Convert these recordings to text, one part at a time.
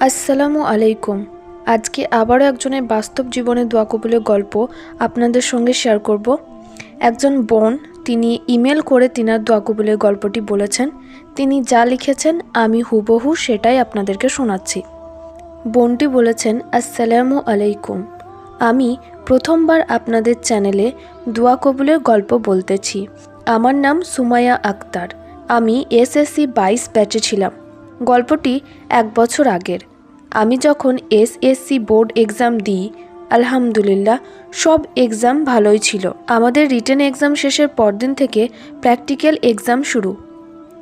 আসসালামু আলাইকুম। আজকে আবারও একজনের বাস্তব জীবনের দোয়া কবুলের গল্প আপনাদের সঙ্গে শেয়ার করব। একজন বোন, তিনি ইমেল করে তিনার দোয়া কবুলের গল্পটি বলেছেন। তিনি যা লিখেছেন, আমি হুবহু সেটাই আপনাদেরকে শোনাচ্ছি। বোনটি বলেছেন, আসসালামু আলাইকুম। আমি প্রথমবার আপনাদের চ্যানেলে দোয়া কবুলের গল্প বলতেছি। আমার নাম সুমায়া আক্তার। আমি এসএসসি বাইশ ব্যাচে ছিলাম। গল্পটি এক বছর আগের। আমি যখন এসএসসি বোর্ড এক্সাম দিই, আলহামদুলিল্লাহ, সব এক্সাম ভালোই ছিল। আমাদের রিটেন এক্সাম শেষের পরদিন থেকে প্র্যাকটিক্যাল এক্সাম শুরু।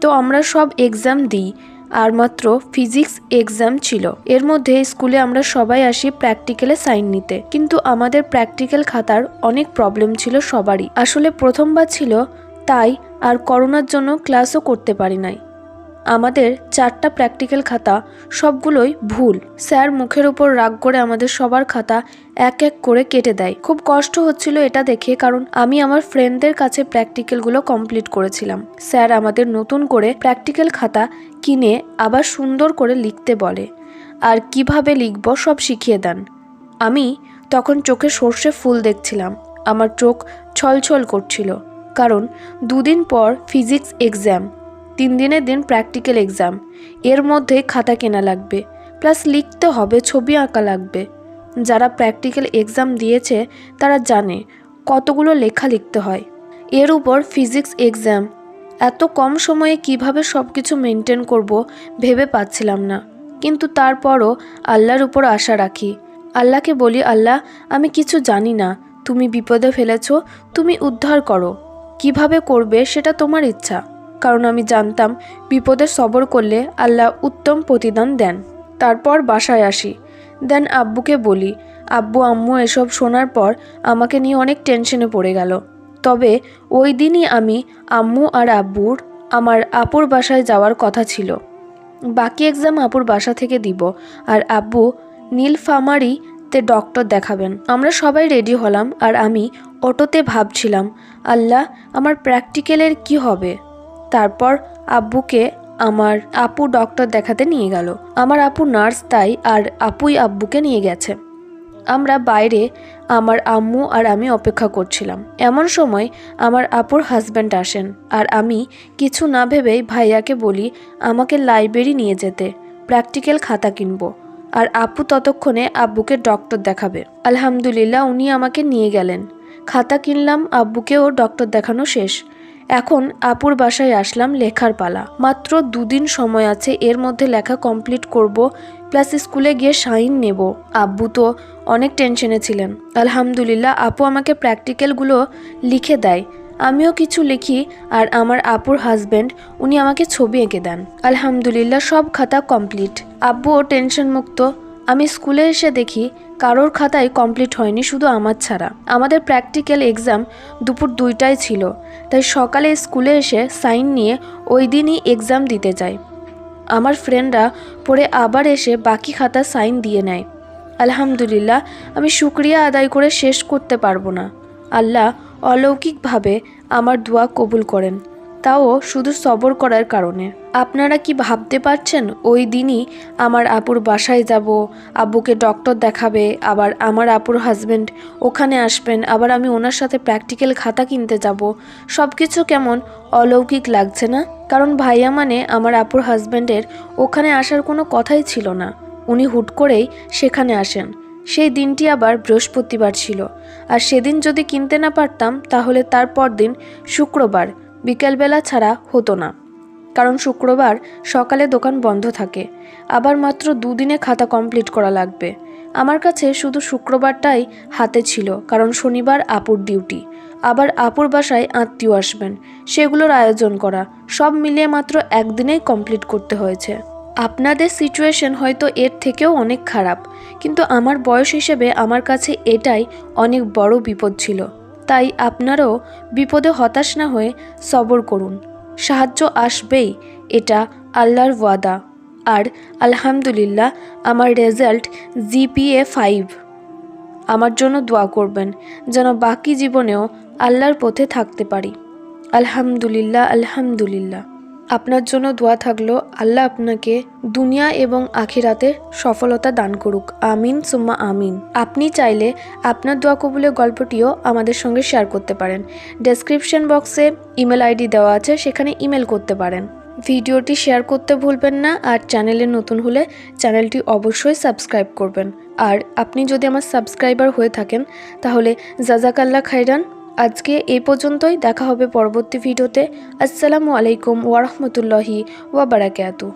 তো আমরা সব এক্সাম দিই, আর মাত্র ফিজিক্স এক্সাম ছিল। এর মধ্যে স্কুলে আমরা সবাই আসি প্র্যাকটিক্যালে সাইন নিতে। কিন্তু আমাদের প্র্যাকটিক্যাল খাতার অনেক প্রবলেম ছিল সবারই। আসলে প্রথমবার ছিল, তাই আর করোনার জন্য ক্লাসও করতে পারি নাই। আমাদের চারটা প্র্যাকটিক্যাল খাতা, সবগুলোই ভুল। স্যার মুখের উপর রাগ করে আমাদের সবার খাতা এক এক করে কেটে দেয়। খুব কষ্ট হচ্ছিল এটা দেখে কারণ আমি আমার ফ্রেন্ডদের কাছে প্র্যাকটিক্যালগুলো কমপ্লিট করেছিলাম। স্যার আমাদের নতুন করে প্র্যাকটিক্যাল খাতা কিনে আবার সুন্দর করে লিখতে বলে। আর কীভাবে লিখব সব শিখিয়ে দেন। আমি তখন চোখে সর্ষে ফুল দেখছিলাম। আমার চোখ ছলছল করছিল। কারণ দুদিন পর ফিজিক্স এক্সাম তিন দিনের দিন প্র্যাকটিক্যাল এক্সাম এর মধ্যে খাতা কেনা লাগবে। প্লাস লিখতে হবে, ছবি আঁকা লাগবে। যারা প্র্যাকটিক্যাল এক্সাম দিয়েছে, তারা জানে কতগুলো লেখা লিখতে হয়। এর উপর ফিজিক্স এক্সাম এত কম সময়ে কীভাবে সব কিছু মেনটেন করব ভেবে পাচ্ছিলাম না। কিন্তু তারপরও আল্লাহর উপর আশা রাখি। আল্লাহকে বলি, আল্লাহ, আমি কিছু জানি না। তুমি বিপদে ফেলেছ, তুমি উদ্ধার করো। কীভাবে করবে সেটা তোমার ইচ্ছা। কারণ আমি জানতাম বিপদে সবর করলে আল্লাহ উত্তম প্রতিদান দেন। তারপর বাসায় আসি। দেন আব্বুকে বলি, আব্বু, আম্মু, এসব শোনার পর আমাকে নিয়ে অনেক টেনশনে পড়ে গেল। তবে ওই দিনই আমি আম্মু আর আব্বুর আমার আপুর বাসায় যাওয়ার কথা ছিল। বাকি এক্সাম আপুর বাসা থেকে দিব আর আব্বু নীলফামারি তে ডক্টর দেখাবেন। আমরা সবাই রেডি হলাম আর আমি অটোতে ভাবছিলাম, আল্লাহ, আমার প্র্যাকটিক্যালের কি হবে? তারপর আব্বুকে আমার আপু ডক্টর দেখাতে নিয়ে গেল। আমার আপু নার্স তাই আর আপুই আব্বুকে নিয়ে গেছে। আমরা বাইরে আমার আম্মু আর আমি অপেক্ষা করছিলাম। এমন সময় আমার আপুর হাজব্যান্ড আসেন আর আমি কিছু না ভেবেই ভাইয়াকে বলি, আমাকে লাইব্রেরি নিয়ে যেতে প্র্যাকটিক্যাল খাতা কিনবো। আর আপু ততক্ষণে আব্বুকে ডক্টর দেখাবে। আলহামদুলিল্লাহ উনি আমাকে নিয়ে গেলেন। খাতা কিনলাম, আব্বুকেও ডক্টর দেখানো শেষ। এখন আপুর বাসায় আসলাম লেখার পালা। মাত্র দুদিন সময় আছে, এর মধ্যে লেখা কমপ্লিট করব, প্লাস স্কুলে গিয়ে সাইন নেব। আব্বু তো অনেক টেনশনে ছিলেন। আলহামদুলিল্লাহ, আপু আমাকে প্র্যাকটিক্যালগুলো লিখে দেয়। আমিও কিছু লিখি আর আমার আপুর হাজব্যান্ড উনি আমাকে ছবি এঁকে দেন। আলহামদুলিল্লাহ, সব খাতা কমপ্লিট। আব্বুও টেনশন মুক্ত আমি স্কুলে এসে দেখি কারোর খাতায় কমপ্লিট হয়নি শুধু আমার ছাড়া। আমাদের প্র্যাকটিক্যাল এক্সাম দুপুর দুইটায় ছিল, তাই সকালে স্কুলে এসে সাইন নিয়ে ওই দিনই এক্সাম দিতে যাই। আমার ফ্রেন্ডরা পরে আবার এসে বাকি খাতা সাইন দিয়ে নেয়। আলহামদুলিল্লাহ, আমি শুক্রিয়া আদায় করে শেষ করতে পারব না। আল্লাহ অলৌকিকভাবে আমার দোয়া কবুল করেন। তাও শুধু সবর করার কারণে। আপনারা কি ভাবতে পারছেন, ওই দিনই আমার আপুর বাসায় যাব, আব্বুকে ডক্টর দেখাবে, আবার আমার আপুর হাজব্যান্ড ওখানে আসবেন, আবার আমি ওনার সাথে প্র্যাকটিক্যাল খাতা কিনতে যাব। সব কিছু কেমন অলৌকিক লাগছে না? কারণ ভাইয়া মানে আমার আপুর হাজব্যান্ডের ওখানে আসার কোনো কথাই ছিল না। উনি হুট করেই সেখানে আসেন। সেই দিনটি আবার বৃহস্পতিবার ছিল। আর সেদিন যদি কিনতে না পারতাম, তাহলে তারপর দিন শুক্রবার বিকেলবেলা ছাড়া হতো না। কারণ শুক্রবার সকালে দোকান বন্ধ থাকে। আবার মাত্র দুদিনে খাতা কমপ্লিট করা লাগবে। আমার কাছে শুধু শুক্রবারটাই হাতে ছিল, কারণ শনিবার আপুর ডিউটি। আবার আপুর বাসায় আত্মীয় আসবেন। সেগুলোর আয়োজন করা, সব মিলিয়ে মাত্র একদিনেই কমপ্লিট করতে হয়েছে। আপনাদের সিচুয়েশন হয়তো এর থেকেও অনেক খারাপ, কিন্তু আমার বয়স হিসেবে আমার কাছে এটাই অনেক বড় বিপদ ছিল। তাই আপনারাও বিপদে হতাশ না হয়ে সবর করুন। সাহায্য আসবেই, এটা আল্লাহর ওয়াদা। আর আলহামদুলিল্লাহ, আমার রেজাল্ট জিপিএ ফাইভ। আমার জন্য দোয়া করবেন, যেন বাকি জীবনেও আল্লাহর পথে থাকতে পারি। আলহামদুলিল্লাহ আলহামদুলিল্লাহ। আপনার জন্য দোয়া থাকল, আল্লাহ আপনাকে দুনিয়া এবং আখিরাতে সফলতা দান করুক। আমিন, সুম্মা আমিন। আপনি চাইলে আপনার দোয়া কবুলের গল্পটিও আমাদের সঙ্গে শেয়ার করতে পারেন। ডেসক্রিপশন বক্সে ইমেল আইডি দেওয়া আছে, সেখানে ইমেল করতে পারেন। ভিডিওটি শেয়ার করতে ভুলবেন না আর চ্যানেলে নতুন হলে চ্যানেলটি অবশ্যই সাবস্ক্রাইব করবেন। আর আপনি যদি আমার সাবস্ক্রাইবার হয়ে থাকেন, তাহলে জাজাকাল্লা খাইরান আজকে এই পর্যন্তই দেখা হবে পরবর্তী ভিডিওতে। আসসালামু আলাইকুম ওয়ারহমতুল্লাহি ওয়াবারাকাতু